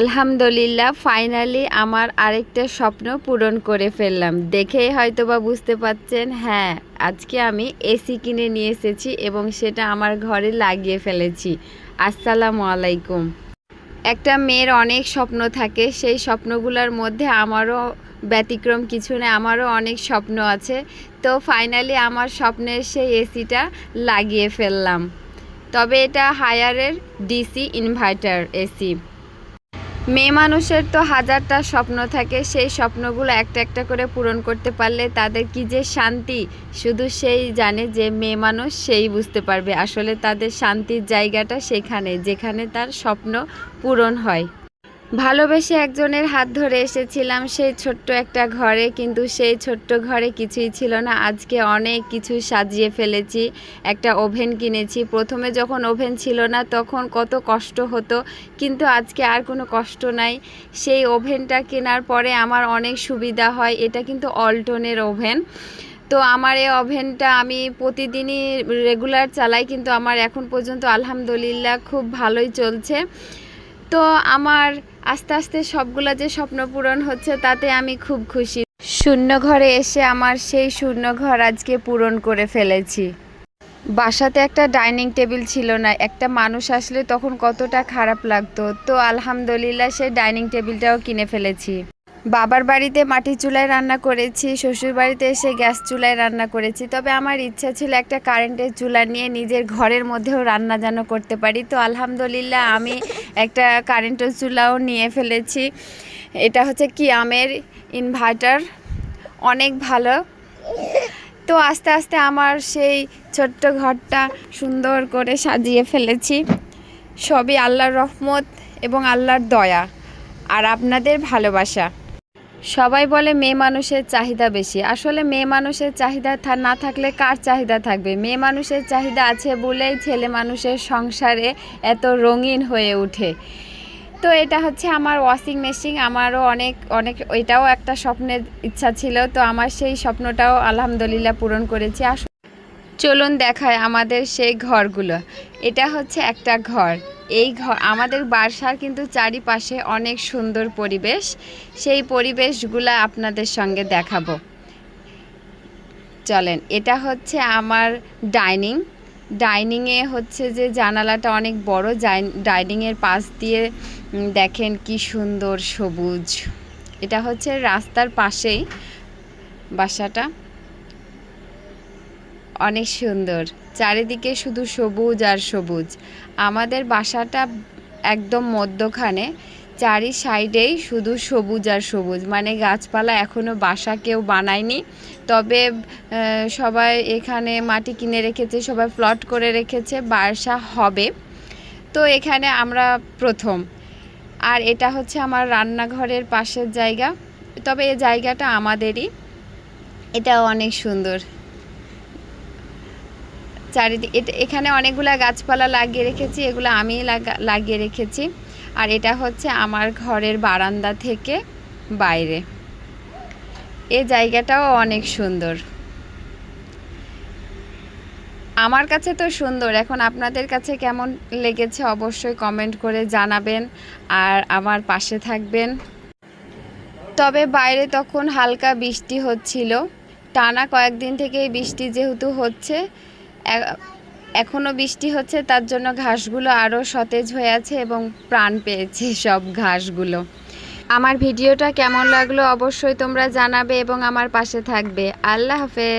আলহামদুলিল্লাহ ফাইনালি আমার আরেকটা স্বপ্ন পূরণ করে ফেললাম। দেখেই হয়তো বা বুঝতে পাচ্ছেন হ্যাঁ আজকে আমি এসি কিনে নিয়ে এসেছি এবং সেটা আমার ঘরে লাগিয়ে ফেলেছি। আসসালামু আলাইকুম। একটা মেয়ের অনেক স্বপ্ন থাকে, সেই স্বপ্নগুলোর মধ্যে আমারও ব্যতিক্রম, কিছু নেই আমারও অনেক স্বপ্ন আছে। তো ফাইনালি আমার স্বপ্নের সেই এসিটা লাগিয়ে ফেললাম। তবে এটা হায়ারের ডিসি ইনভার্টার এসি মেয়ে মানুষের তো হাজারটা স্বপ্ন থাকে, সেই স্বপ্নগুলো একটা একটা করে পূরণ করতে পারলে তাদের কি যে শান্তি? শুধু সেই জানে যে মেয়ে মানুষ সেই বুঝতে পারবে। আসলে তাদের শান্তির জায়গাটা সেখানে, যেখানে তার স্বপ্ন পূরণ হয়। ভালোবেসে একজনের হাত ধরে এসেছিলাম সেই ছোট্ট একটা ঘরে, কিন্তু সেই ছোট্ট ঘরে কিছুই ছিল না। আজকে অনেক কিছু সাজিয়ে ফেলেছি, একটা ওভেন কিনেছি। প্রথমে যখন ওভেন ছিল না, তখন কত কষ্ট হতো, কিন্তু আজকে আর কোনো কষ্ট নাই। সেই ওভেনটা কেনার পরে আমার অনেক সুবিধা হয়, এটা কিন্তু অল্টনের ওভেন। তো আমার এই ওভেনটা আমি প্রতিদিনই রেগুলার চালাই, কিন্তু আমার এখন পর্যন্ত আলহামদুলিল্লাহ খুব ভালোই চলছে। তো আমার আস্তে আস্তে সবগুলা যে স্বপ্ন পূরণ হচ্ছে, তাতে আমি খুব খুশি। শূন্য ঘরে এসে আমার সেই শূন্য ঘর আজকে পূরণ করে ফেলেছি। বাসাতে একটা ডাইনিং টেবিল ছিল না, একটা মানুষ আসলে তখন কতটা খারাপ লাগতো। তো আলহামদুলিল্লাহ সেই ডাইনিং টেবিলটাও কিনে ফেলেছি। বাবার বাড়িতে মাটির চুলায় রান্না করেছি, শ্বশুর বাড়িতে এসে গ্যাস চুলায় রান্না করেছি। তবে আমার ইচ্ছা ছিল একটা কারেন্টের চুলা নিয়ে নিজের ঘরের মধ্যেও রান্না যেন করতে পারি। তো আলহামদুলিল্লাহ আমি একটা কারেন্টের চুলাও নিয়ে ফেলেছি। এটা হচ্ছে কি আমের ইনভার্টার অনেক ভালো। তো আস্তে আস্তে আমার সেই ছোট্ট ঘরটা সুন্দর করে সাজিয়ে ফেলেছি। সবই আল্লাহর রহমত এবং আল্লাহর দয়া আর আপনাদের ভালোবাসা। সবাই বলে মেয়ে মানুষের চাহিদা বেশি। আসলে মেয়ে মানুষের চাহিদা না থাকলে কার চাহিদা থাকবে? মেয়ে মানুষের চাহিদা আছে বলেই ছেলে মানুষের সংসারে এত রঙিন হয়ে ওঠে। তো এটা হচ্ছে আমার ওয়াশিং মেশিন আমারও অনেক অনেক, এটাও একটা স্বপ্নের ইচ্ছা ছিল। তো আমার সেই স্বপ্নটাও আলহামদুলিল্লাহ পূরণ করেছি। চলুন দেখায় আমাদের সেই ঘরগুলো। এটা হচ্ছে একটা ঘর। এই ঘর, আমাদের বাসার কিন্তু চারিপাশে অনেক সুন্দর পরিবেশ। সেই পরিবেশগুলো আপনাদের সঙ্গে দেখাবো। চলেন, এটা হচ্ছে আমার ডাইনিং। ডাইনিংয়ে হচ্ছে যে জানালাটা অনেক বড় ডাইনিংয়ের পাশ দিয়ে দেখেন কি সুন্দর সবুজ। এটা হচ্ছে রাস্তার পাশেই বাসাটা। অনেক সুন্দর। চারিদিকে শুধু সবুজ আর সবুজ। আমাদের বাসাটা একদম মধ্যখানে। চারি সাইডেই শুধু সবুজ আর সবুজ। মানে গাছপালা এখনও বাসা কেউ বানায়নি। তবে সবাই এখানে মাটি কিনে রেখেছে, সবাই প্লট করে রেখেছে, বাসা হবে। তো এখানে আমরা প্রথম। আর এটা হচ্ছে আমার রান্নাঘরের পাশের জায়গা। তবে এই জায়গাটা আমাদেরই। এটা অনেক সুন্দর। চারিদিকে এখানে অনেকগুলা গাছপালা লাগিয়ে রেখেছি, এগুলো আমি লাগা- লাগিয়ে রেখেছি। আর এটা হচ্ছে আমার ঘরের বারান্দা থেকে বাইরে। এ জায়গাটাও অনেক সুন্দর। আমার কাছে তো সুন্দর। এখন আপনাদের কাছে কেমন লেগেছে অবশ্যই কমেন্ট করে জানাবেন আর আমার পাশে থাকবেন। তবে বাইরে তখন হালকা বৃষ্টি হচ্ছিল। টানা কয়েকদিন থেকে বৃষ্টি যেহেতু হচ্ছে এ- এখনও বৃষ্টি হচ্ছে, তার জন্য ঘাসগুলো আরও সতেজ হয়ে আছে এবং প্রাণ পেয়েছে সব ঘাসগুলো। আমার ভিডিওটা কেমন লাগল অবশ্যই তোমরা জানাবে এবং আমার পাশে থাকবে। আল্লাহ হাফেজ।